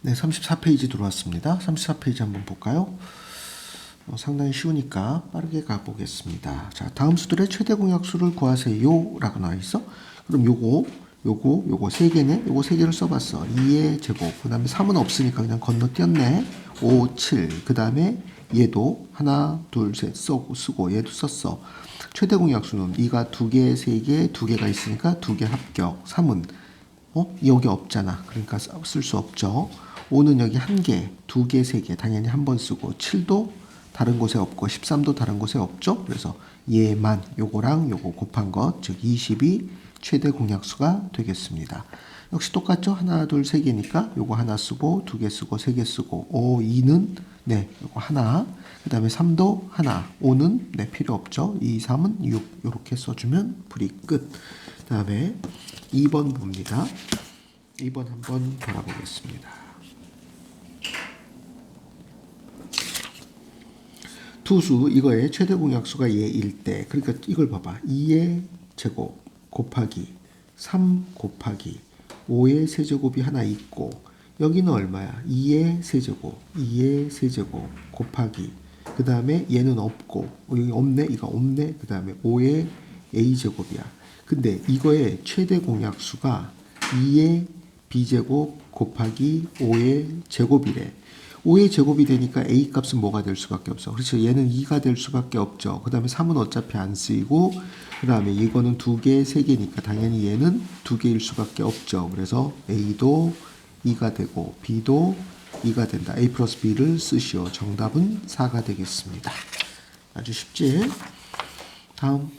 네, 34페이지 들어왔습니다. 34페이지 한번 볼까요? 어, 상당히 쉬우니까 빠르게 가보겠습니다. 자, 다음 수들의 최대 공약수를 구하세요. 라고 나와 있어. 그럼 요거, 요거, 요거 세 개네. 요거 세 개를 써봤어. 2의 제곱. 그 다음에 3은 없으니까 그냥 건너뛰었네. 5, 7. 그 다음에 얘도 하나, 둘, 셋 쓰고, 쓰고 얘도 썼어. 최대 공약수는 2가 두 개, 세 개, 두 개가 있으니까 두개 합격. 3은 어? 여기 없잖아. 그러니까 쓸 수 없죠. 5는 여기 한 개, 두 개, 세 개 당연히 한 번 쓰고 7도 다른 곳에 없고 13도 다른 곳에 없죠. 그래서 얘만 요거랑 요거 곱한 것, 즉 20이 최대 공약수가 되겠습니다. 역시 똑같죠? 하나, 둘, 세 개니까 요거 하나 쓰고 두 개 쓰고 세 개 쓰고 5, 2는 네, 요거 하나. 그 다음에 3도 하나. 5는 네, 필요 없죠. 2, 3은 6. 요렇게 써 주면 불이 끝. 그 다음에 2번 봅니다. 2번 한번 돌아보겠습니다. 투수 이거의 최대 공약수가 얘일 때 그러니까 이걸 봐봐. 2의 제곱 곱하기 3 곱하기 5의 세제곱이 하나 있고 여기는 얼마야? 2의 세제곱 2의 세제곱 곱하기 그 다음에 얘는 없고 어, 여기 없네 이거 없네 그 다음에 5의 a제곱이야. 근데 이거의 최대 공약수가 2의 b제곱 곱하기 5의 제곱이래 5의 제곱이 되니까 a 값은 뭐가 될 수밖에 없어. 그렇죠. 얘는 2가 될 수밖에 없죠. 그 다음에 3은 어차피 안 쓰이고 그 다음에 이거는 두 개, 세 개니까 당연히 얘는 두 개일 수밖에 없죠. 그래서 a도 2가 되고 b도 2가 된다. a 플러스 b를 쓰시오. 정답은 4가 되겠습니다. 아주 쉽지? 다음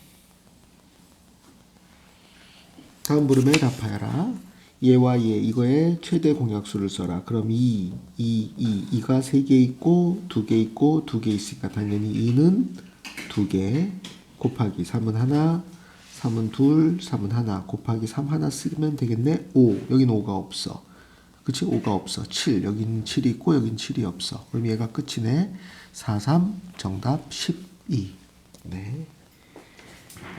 다음 물음에 답하여라. 얘와 얘 이거의 최대 공약수를 써라. 그럼 2, 2, 2, 2가 3개 있고 2개 있고 2개 있으니까 당연히 2는 2개 곱하기 3은 하나 3은 둘 3은 하나 곱하기 3 하나 쓰면 되겠네. 5 여기는 5가 없어. 그치? 5가 없어. 7 여기는 7이 있고 여기는 7이 없어. 그럼 얘가 끝이네. 4, 3 정답 12. 네.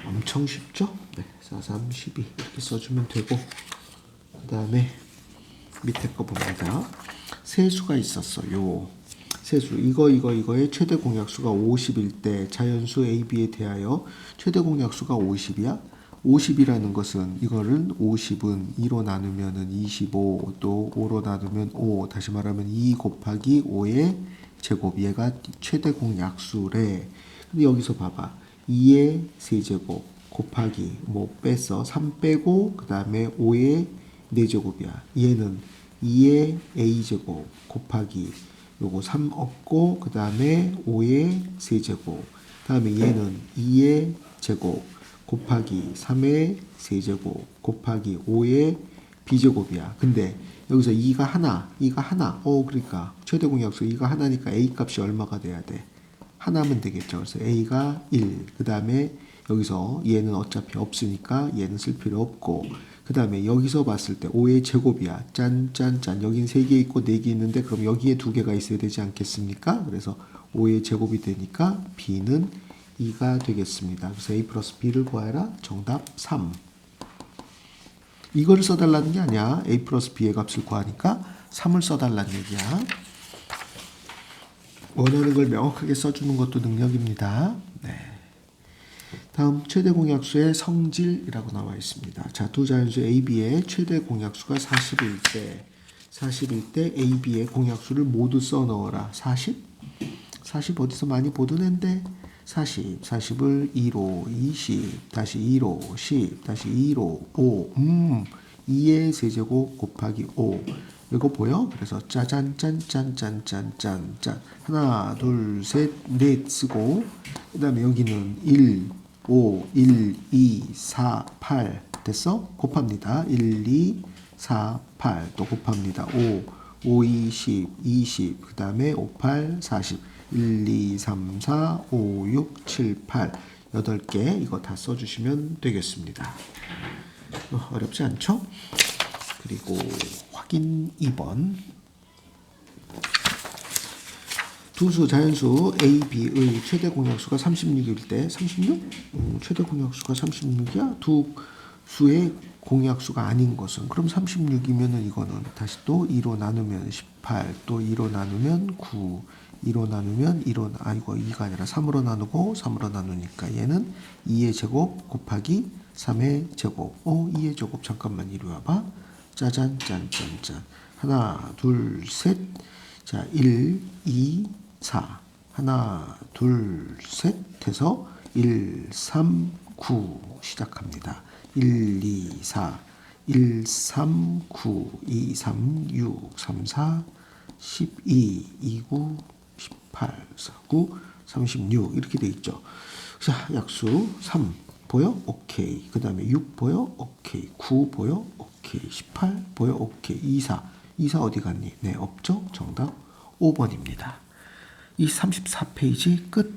엄청 쉽죠? 네, 4, 3, 12 이렇게 써주면 되고 그 다음에 밑에 거 봅니다. 세수가 있었어요. 세수 이거 이거 이거의 최대 공약수가 50일 때 자연수 A, B에 대하여 최대 공약수가 50이야. 50이라는 것은 이거를 50은 2로 나누면은 25, 또 5로 나누면 5, 다시 말하면 2 곱하기 5의 제곱 얘가 최대 공약수래. 근데 여기서 봐봐. 2의 세제곱 곱하기 뭐 뺐어 3 빼고 그 다음에 5의 4제곱이야. 얘는 2의 a제곱 곱하기 요거 3 없고 그 다음에 5의 세제곱. 다음에 얘는 2의 제곱 곱하기 3의 세제곱 곱하기 5의 b제곱이야. 근데 여기서 2가 하나 2가 하나. 어 그러니까 최대 공약수 2가 하나니까 a 값이 얼마가 돼야 돼? 하나면 되겠죠. 그래서 A가 1. 그 다음에 여기서 얘는 어차피 없으니까 얘는 쓸 필요 없고 그 다음에 여기서 봤을 때 5의 제곱이야. 짠, 짠, 짠. 여긴 3개 있고 4개 있는데 그럼 여기에 2개가 있어야 되지 않겠습니까? 그래서 5의 제곱이 되니까 B는 2가 되겠습니다. 그래서 A 플러스 B를 구하라. 정답 3. 이거를 써달라는 게 아니야. A 플러스 B의 값을 구하니까 3을 써달라는 얘기야. 원하는 걸 명확하게 써주는 것도 능력입니다. 네. 다음 최대 공약수의 성질이라고 나와 있습니다. 자, 두 자연수 A, B의 최대 공약수가 40일 때 40일 때 A, B의 공약수를 모두 써 넣어라. 40? 40 어디서 많이 보던 앤데 40, 40을 2로 20, 다시 2로 10, 다시 2로 5, 음, 2의 세제곱 곱하기 5. 이거 보여? 그래서 짜잔 짠짠짠짠짠 짠. 하나 둘 셋 넷 쓰고 그 다음에 여기는 1 5 1 2 4 8 됐어? 곱합니다. 1 2 4 8 또 곱합니다. 5 5 20 20 그 다음에 5 8 40 1 2 3 4 5 6 7 8 8개 이거 다 써주시면 되겠습니다. 어, 어렵지 않죠? 그리고 확인 2번 두수 자연수 A, B의 최대 공약수가 36일 때 36? 음, 최대 공약수가 36이야? 두 수의 공약수가 아닌 것은 그럼 36이면은 이거는 다시 또 2로 나누면 18, 또 2로 나누면 9, 2로 나누면 2로 아 이거 2가 아니라 3으로 나누고 3으로 나누니까 얘는 2의 제곱 곱하기 3의 제곱. 어, 2의 제곱 잠깐만 이리 와봐. 짜잔 짠 짠 짠. 하나, 둘, 셋. 자, 1, 2, 4. 하나, 둘, 셋 해서 1, 3, 9 시작합니다. 1, 2, 4. 1, 3, 9, 2, 3, 6, 3, 4, 12, 29, 18, 49, 36 이렇게 돼 있죠. 자, 약수 3 보여? 오케이. 그 다음에 6 보여? 오케이. 9 보여? 오케이. 18 보여? 오케이. 24. 24 어디 갔니? 네, 없죠? 정답 5번입니다. 이 34페이지 끝.